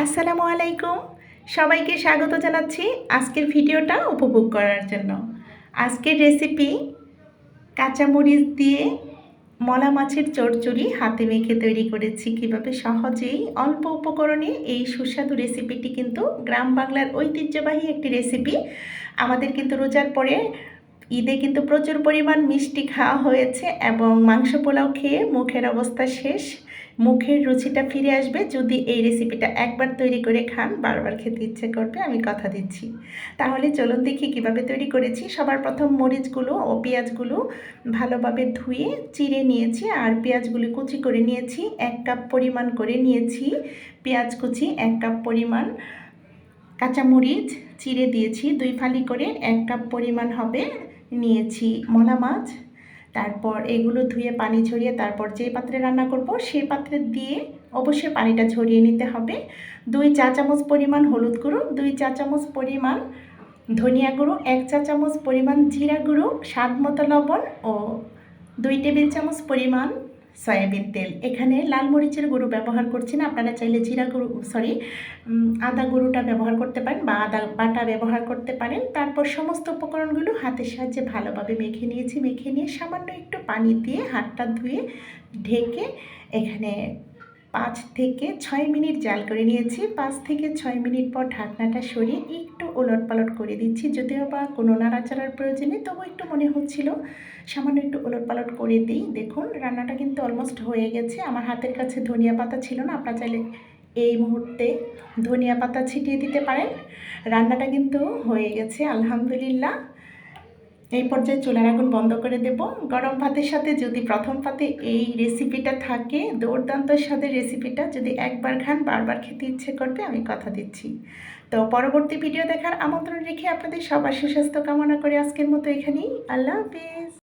আসসালামু আলাইকুম। সবাইকে স্বাগত জানাচ্ছি আজকের ভিডিওটা উপভোগ করার জন্য। আজকের রেসিপি কাঁচামরিচ দিয়ে মলা মাছের চচ্চড়ি হাতে মেখে তৈরি করেছি। কীভাবে সহজেই অল্প উপকরণে এই সুস্বাদু রেসিপিটি কিন্তু গ্রাম বাংলার ঐতিহ্যবাহী একটি রেসিপি আমাদের কিন্তু রোজার পরে ঈদে কিন্তু প্রচুর পরিমাণ মিষ্টি খাওয়া হয়েছে এবং মাংস পোলাও খেয়ে মুখের অবস্থা শেষ। মুখের রুচিটা ফিরে আসবে যদি এই রেসিপিটা একবার তৈরি করে খান, বারবার খেতে ইচ্ছে করবে, আমি কথা দিচ্ছি। তাহলে চলুন দেখি কীভাবে তৈরি করেছি। সবার প্রথম মরিচগুলো ও পেঁয়াজগুলো ভালোভাবে ধুয়ে চিড়ে নিয়েছি আর পেঁয়াজগুলি কুচি করে নিয়েছি। এক কাপ পরিমাণ করে নিয়েছি পেঁয়াজ কুচি, এক কাপ পরিমাণ কাঁচামরিচ, চিড়ে দিয়েছি দুই ফালি করে, এক কাপ পরিমাণ হবে নিয়েছি মলা মাছ, তারপর এগুলো ধুয়ে পানি ছড়িয়ে তারপর যে পাত্রে রান্না করব সেই পাত্রে দিয়ে অবশ্যই পানিটা ছড়িয়ে নিতে হবে। দুই চা চামচ পরিমাণ হলুদ গুঁড়ো, দুই চা চামচ পরিমাণ ধনিয়া গুঁড়ো, এক চা চামচ পরিমাণ জিরা গুঁড়ো, স্বাদ মতো লবণ ও দুই টেবিল চামচ পরিমাণ সয়াবিন তেল। এখানে লাল মরিচের গুঁড়ো ব্যবহার করছি না, আপনারা চাইলে জিরা গুঁড়ো সরি আদা গুঁড়োটা ব্যবহার করতে পারেন বা আদা বাটা ব্যবহার করতে পারেন। তারপর সমস্ত উপকরণগুলো হাতের সাহায্যে ভালোভাবে মেখে নিয়েছি। মেখে নিয়ে সামান্য একটু পানি দিয়ে হাতটা ধুয়ে ঢেকে এখানে পাঁচ থেকে ছয় মিনিট জাল করে নিয়েছি। পাঁচ থেকে ছয় মিনিট পর ঢাকনাটা সরিয়ে একটু ওলট পালট করে দিচ্ছি। যদিও বা কোনো নাড়াচাড়ার প্রয়োজনে তবু একটু মনে হচ্ছিল, সামান্য একটু ওলট পালট করে দিই। দেখুন, রান্নাটা কিন্তু অলমোস্ট হয়ে গেছে। আমার হাতের কাছে ধনিয়া পাতা ছিল না, আপনার চাইলে এই মুহূর্তে ধনিয়া পাতা ছিটিয়ে দিতে পারেন। রান্নাটা কিন্তু হয়ে গেছে, আলহামদুলিল্লাহ। এই পর্যায়ে চুলার আগুন বন্ধ করে দেব। গরম ভাতের সাথে যদি প্রথম পাতে এই রেসিপিটা থাকে, দুর্দান্ত স্বাদের রেসিপিটা যদি একবার খান, বারবার খেতে ইচ্ছে করবে, আমি কথা দিচ্ছি। তো পরবর্তী ভিডিও দেখার আমন্ত্রণ রেখে আপনাদের সবার সুস্বাস্থ্য কামনা করে আজকের মতো এখানেই। আল্লাহ হাফিজ।